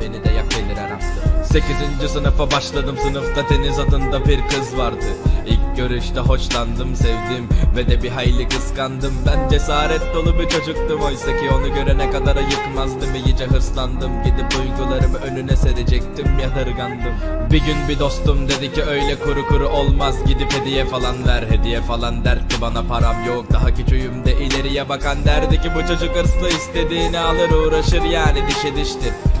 Beni de yak gelir hafta 8. sınıfa başladım sınıfta Deniz adında bir kız vardı. İlk görüşte hoşlandım sevdim Ve de bir hayli kıskandım. Ben cesaret dolu bir çocuktum Oysa ki onu görene kadar ayıkmazdım. İyice hırslandım Gidip duygularımı önüne serecektim Yadırgandım Bir gün bir dostum dedi ki öyle kuru kuru olmaz Gidip hediye falan ver Hediye falan. Dertti bana param yok Daha küçüğüm de ileriye bakan. Derdi ki Bu çocuk hırslı istediğini alır uğraşır yani dişe diştir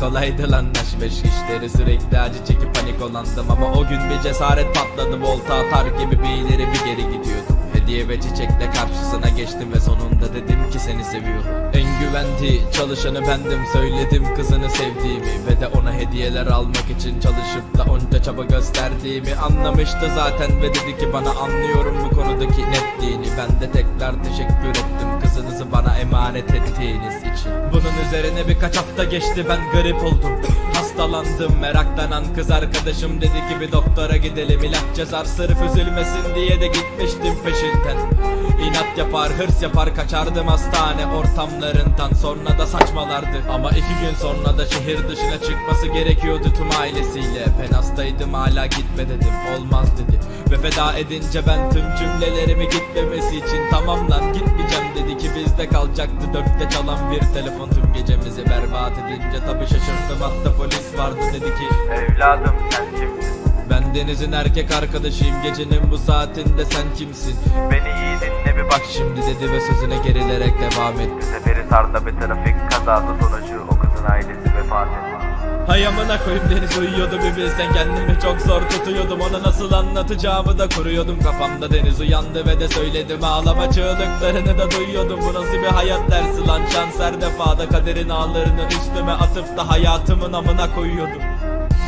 Kolaydı lan naş beş işleri sürekli acı çekip panik olandım Ama o gün bir cesaret patladı. Volta atar gibi bir ileri bir geri gidiyordum. Hediye ve çiçekle karşısına geçtim ve sonunda dedim ki seni seviyorum. En güvendiği çalışanı bendim. Söyledim kızını sevdiğimi Ve de ona hediyeler almak için çalışıp da onca çaba gösterdiğimi Anlamıştı zaten ve dedi ki bana anlıyorum bu konudaki netliğini. Ben de tekrar teşekkür ettim kızınızı bana emanet ettiğiniz için. Bunun üzerine birkaç hafta geçti ben garip oldum. Hastalandım meraklanan kız arkadaşım dedi ki bir doktora gidelim ilaç yazar Sırf üzülmesin diye de gitmiştim peşinden. İnat yapar hırs yapar kaçardım hastane ortamlarından. Sonra da saçmalardı. Ama iki gün sonra da şehir dışına çıkması gerekiyordu tüm ailesiyle. Ben hastaydım hala gitme dedim olmaz dedi Ve feda edince ben tüm cümlelerimi gitmemesi için Tamam lan gitmeyeceğim dedi ki bizde kalacaktı Dörtte çalan bir telefon. Tüm gecemizi berbat edince Tabi şaşırdım hatta polis vardı dedi ki Evladım sen kimsin? Ben Deniz'in erkek arkadaşıyım. Gecenin bu saatinde sen kimsin? Beni iyi dinle bir bak. Şimdi dedi ve sözüne gerilerek devam etti. Seferihisar'da bir trafik kazası sonucu o kızın ailesi vefat etti. Hay amına koyayım Deniz uyuyordu bir bilsen kendimi çok zor tutuyordum. Ona nasıl anlatacağımı da kuruyordum kafamda. Deniz uyandı ve de söyledim. Ağlama çığlıklarını da duyuyordum. Bu nasıl bir hayat dersi lan? Şans her defada kaderin ağlarını üstüme atıp da hayatımın amına koyuyordum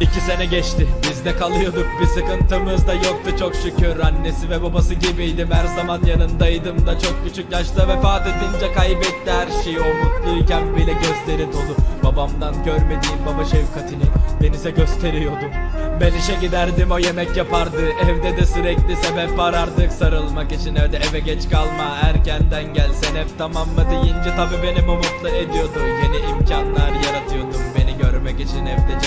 İki sene geçti bizde kalıyorduk. Bir sıkıntımız da yoktu çok şükür. Annesi ve babası gibiydim. Her zaman yanındaydım da çok küçük yaşta vefat edince kaybetti. Her şeyi O mutluyken bile gözleri dolu. Babamdan görmediğim baba şefkatini denize gösteriyordum. Ben işe giderdim o yemek yapardı. Evde de sürekli sebep arardık. Sarılmak için evde eve geç kalma. Erkenden gel sen hep tamam mı deyince tabi beni mutlu ediyordu. Yeni imkanlar yaratıyordum. Beni görmek için evde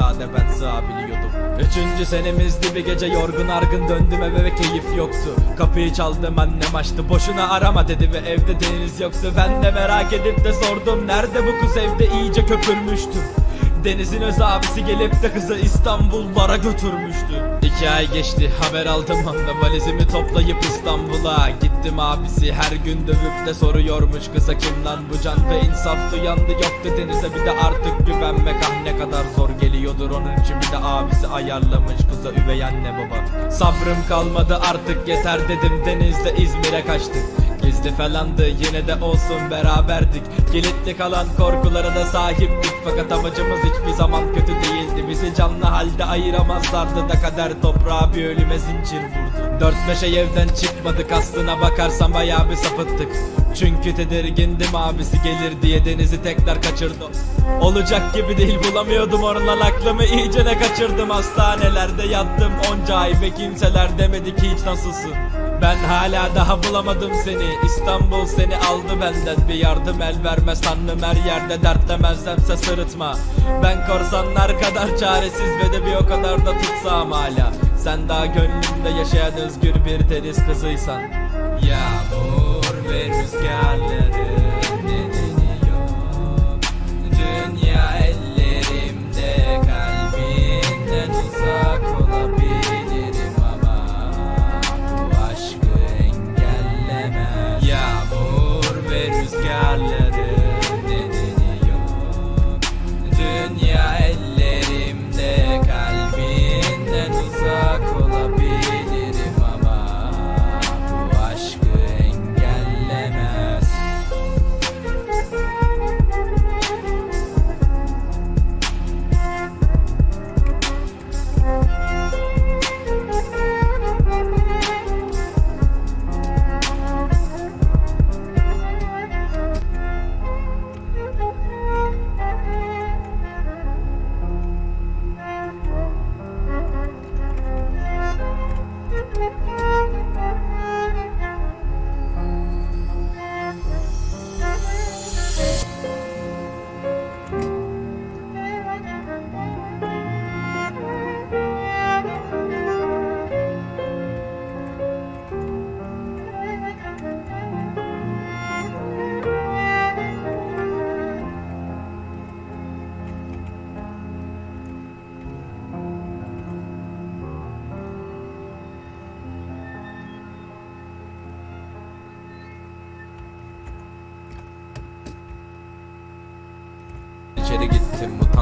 sade ben sığabiliyordum Üçüncü senemizdi bir gece yorgun argın döndüm eve ve keyif yoktu. Kapıyı çaldım annem açtı boşuna arama dedi ve evde deniz yoktu. Ben de merak edip de sordum nerede bu kız? Evde iyice köpürmüştü Deniz'in öz abisi gelip de kızı İstanbullara götürmüştü. İki ay geçti haber aldım anda valizimi toplayıp İstanbul'a. Gittim abisi her gün dövüp de soruyormuş kıza kim lan bu can? Ve insaf duyandı yoktu Deniz'e bir de artık güvenmek ah ne kadar zor geliyordur onun için Bir de abisi ayarlamış kıza üvey anne baba. Sabrım kalmadı artık yeter dedim Deniz'de İzmir'e kaçtık. Gizli falandı yine de olsun beraberdik. Kilitli kalan korkulara da sahiptik. Fakat amacımız hiçbir zaman kötü Bizi canlı halde ayıramazlardı da kader toprağa bir ölüme zincir vurdu. Dört beş ay evden çıkmadık aslına bakarsan bayağı bir sapıttık. Çünkü tedirgindim abisi gelir diye denizi tekrar kaçırdım Olacak gibi değil bulamıyordum oradan aklımı iyice ne kaçırdım. Hastanelerde yattım onca ay ve kimseler demedi ki hiç nasılsın ben hala daha bulamadım seni. İstanbul seni aldı benden. Bir yardım el vermez tanrım her yerde Dert demezlemse sırıtma. Ben korsanlar kadar çaresiz Ve de bir o kadar da tutsam hala. Sen daha gönlümde yaşayan özgür bir deniz kızıysan. Yağmur ve rüzgarları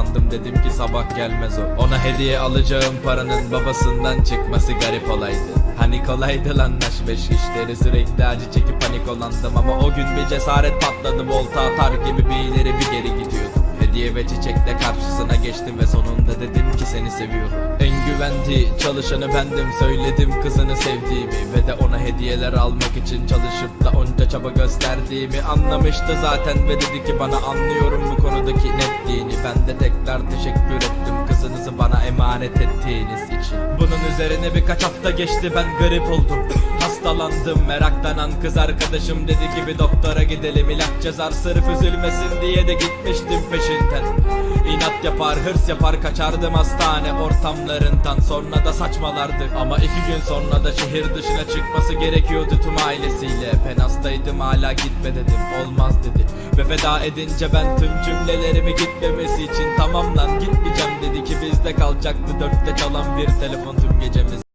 utandım dedim ki sabah gelmez o. Ona hediye alacağım paranın babasından çıkması garip olaydı. Hani kolaydı lan naş beş işleri. Sürekli acı çekip panik olandım Ama o gün bir cesaret patladı. Volta atar gibi bir ileri bir geri gidiyordum Hediye ve çiçekle karşısına geçtim ve sonunda dedim ki seni seviyorum. En güvendiği çalışanı bendim söyledim kızını sevdiğimi Ve de ona hediyeler almak için çalışıp da onca çaba gösterdiğimi Anlamıştı zaten ve dedi ki bana anlıyorum bu konudaki netliğini. Ben de tekrar teşekkür ettim kızınızı bana emanet ettiğiniz için. Bunun üzerine birkaç hafta geçti ben garip oldum Hastalandım. Meraktanan kız arkadaşım dedi ki bir doktora gidelim. İlaç yazar sırf üzülmesin diye de gitmiştim peşinden. İnat yapar hırs yapar kaçardım hastane ortamlarından. Sonra da saçmalardı. Ama iki gün sonra da şehir dışına çıkması gerekiyordu tüm ailesiyle. Ben hastaydım hala gitme dedim. Olmaz dedi. Ve feda edince ben tüm cümlelerimi gitmemesi için Tamam lan gitmeyeceğim dedi ki bizde kalacaktı Dörtte çalan bir telefon tüm gecemiz